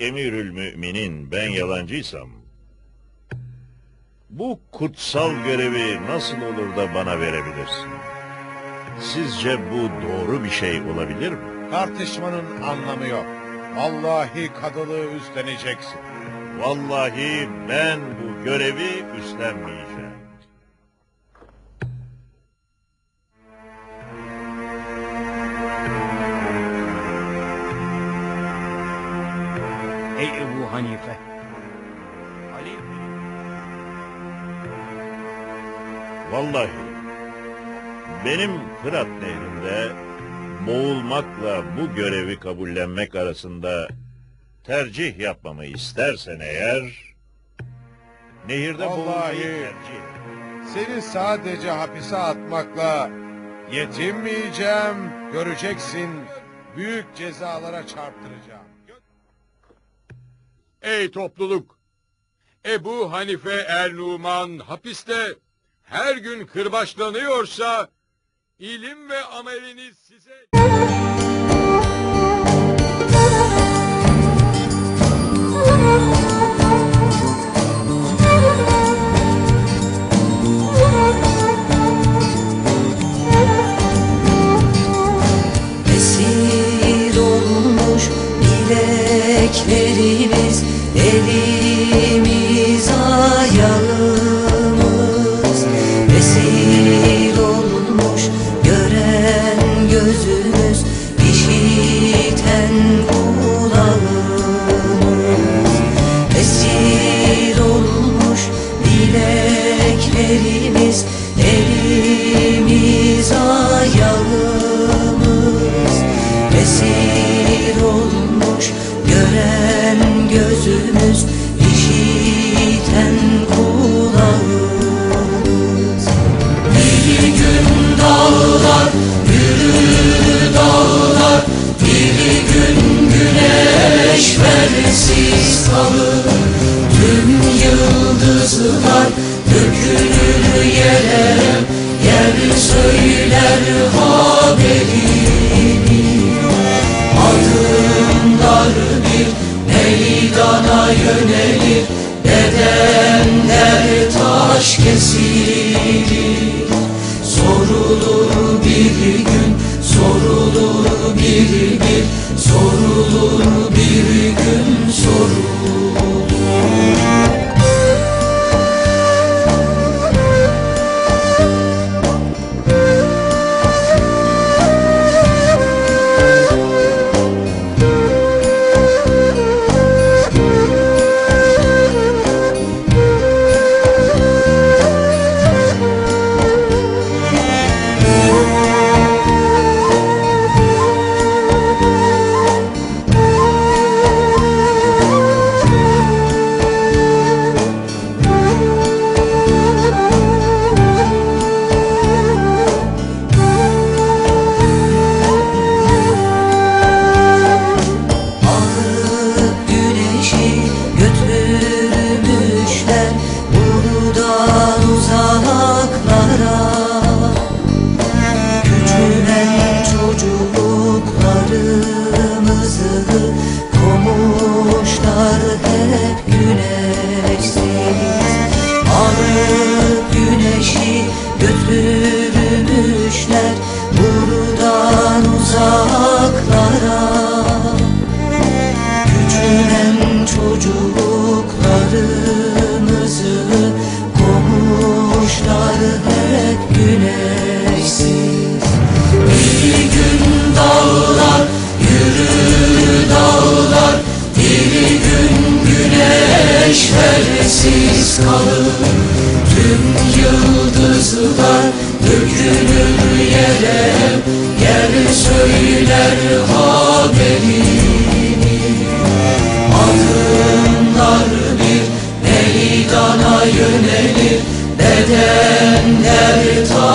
emirül müminin ben yalancıysam, bu kutsal görevi nasıl olur da bana verebilirsin? Sizce bu doğru bir şey olabilir mi? Tartışmanın anlamı yok. Vallahi kadılığı üstleneceksin. Vallahi ben bu görevi üstlenmeyeceğim. Ey Ebu Hanife. Ali Vallahi benim Fırat Nehri'nde boğulmakla bu görevi kabullenmek arasında tercih yapmamı istersen eğer nehirde Vallahi- boğulmayı tercih ederim. Seni sadece hapise atmakla yetinmeyeceğim. Göreceksin büyük cezalara çarptıracağım. Ey topluluk! Ebu Hanife Er-Numan hapiste her gün kırbaçlanıyorsa ilim ve ameliniz size... bileklerimiz, elimiz ayağımız. Esir olmuş gören gözümüz, işiten. Haberini. Adımlar bir meydana yönelir, bedenler taş kesilir. Sorulur bir gün, sorulur bir bir, sorulur kalır Tüm yıldızlar dökülür yere. Yer söyler haberini Adımlar bir meydana yönelir. Bedenler tanır